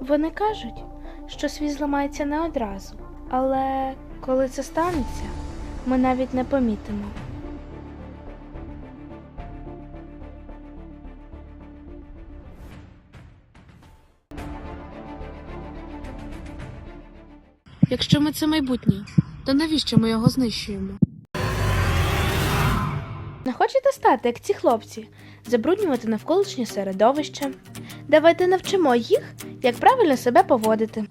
Вони кажуть, що світ зламається не одразу, але коли це станеться, ми навіть не помітимо. Якщо ми це майбутнє, то навіщо ми його знищуємо? Не хочете стати, як ці хлопці, забруднювати навколишнє середовище? Давайте навчимо їх, як правильно себе поводити.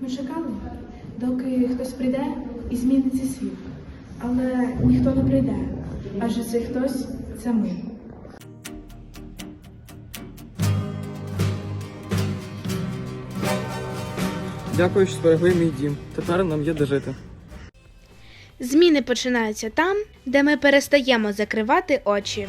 Ми чекали, доки хтось прийде і зміниться світ. Але ніхто не прийде, адже цей хтось це ми. Дякую, що зберегли мій дім. Тепер нам є де жити. Зміни починаються там, де ми перестаємо закривати очі.